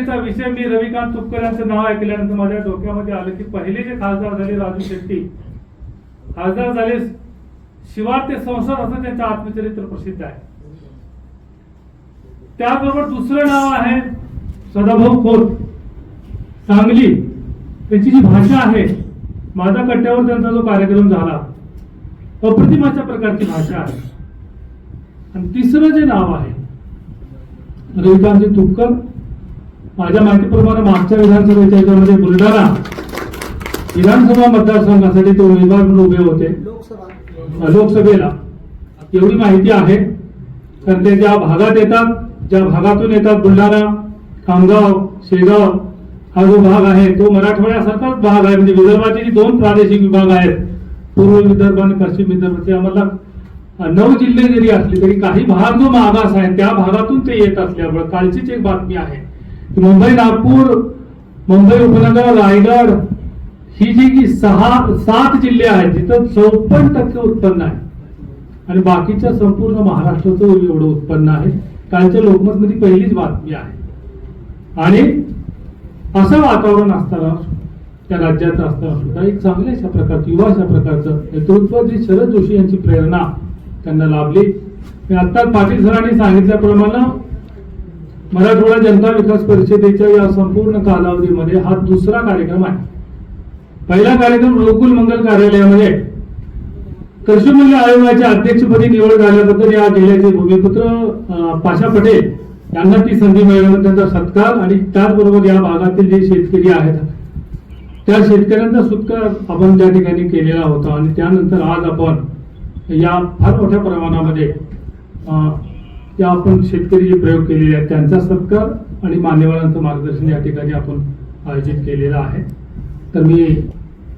चर्चेचा विषय मी रविकांत तुपकर यांचं नाव ऐकल्यानंतर माझ्या डोक्यामध्ये आलं की पहिले जे खासदार झाले राजू शेट्टी खासदार झाले शिवार ते संसद असं त्यांचं आत्मचरित्र प्रसिद्ध आहे. त्याबरोबर दुसरं नाव आहे सदाभाऊ खोत. सांगली त्यांची जी भाषा आहे माझा कट्ट्यावर त्यांचा जो कार्यक्रम झाला अप्रतिमाच्या प्रकारची भाषा आहे. आणि तिसरं जे नाव आहे रविकांतजी तुपकर माझ्या माहितीप्रमाणे मागच्या विधानसभेच्या याच्यामध्ये बुलढाणा विधानसभा मतदारसंघासाठी ते उमेदवार म्हणून उभे होते. लोकसभा. लोकसभेला. एवढी माहिती आहे. कारण ते ज्या भागात येतात ज्या भागातून येतात बुलढाणा खामगाव शेगाव हा जो भाग आहे तो मराठवाड्यासारखाच भाग आहे. म्हणजे विदर्भाचे जे दोन प्रादेशिक विभाग आहेत पूर्व विदर्भ आणि पश्चिम विदर्भाचे आम्हाला नऊ जिल्हे जरी असले तरी काही भाग जो मागास आहे त्या भागातून ते येत असल्यामुळे कालचीच एक बातमी आहे. की मुंबई नागपूर मुंबई उपनगर रायगड ही जी की सहा सात जिल्हे आहेत जिथं चौपन्न टक्के उत्पन्न आहे. आणि बाकीच्या संपूर्ण महाराष्ट्राचं एवढं उत्पन्न आहे. कालच्या लोकमतमध्ये पहिलीच बातमी आहे. आणि असं वातावरण असताना त्या राज्याचं असताना सुद्धा एक चांगल्या अशा प्रकारचं युवा अशा प्रकारचं नेतृत्व जी शरद जोशी यांची प्रेरणा त्यांना लाभली. आता आत्ताच पाटील सरांनी सांगितल्याप्रमाणे मराठवाडा जनता विकास परिषदेच्या या संपूर्ण कालावधीमध्ये हा दुसरा कार्यक्रम आहे. पहिला कार्यक्रम लोकुल मंगल कार्यालयामध्ये कृषी मूल्य आयोगाच्या अध्यक्षपदी निवड झाल्याबद्दल या जिल्ह्याचे भूमिपुत्र पाशा पटेल यांना ती संधी मिळाल्याबद्दल त्यांचा सत्कार आणि त्याचबरोबर या भागातील जे शेतकरी आहेत त्या शेतकऱ्यांचा सत्कार आपण त्या ठिकाणी केलेला होता आणि त्यानंतर आज आपण या फार मोठ्या प्रमाणामध्ये त्या आपण शेतकरी जे प्रयोग केलेले आहेत त्यांचा सत्कार आणि मान्यवरांचं मार्गदर्शन या ठिकाणी आपण आयोजित केलेलं आहे. तर मी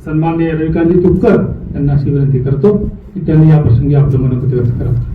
सन्माननीय रविकांतजी तुपकर त्यांना अशी विनंती करतो की त्यांनी याप्रसंगी आपलं मनोगत व्यक्त करावं.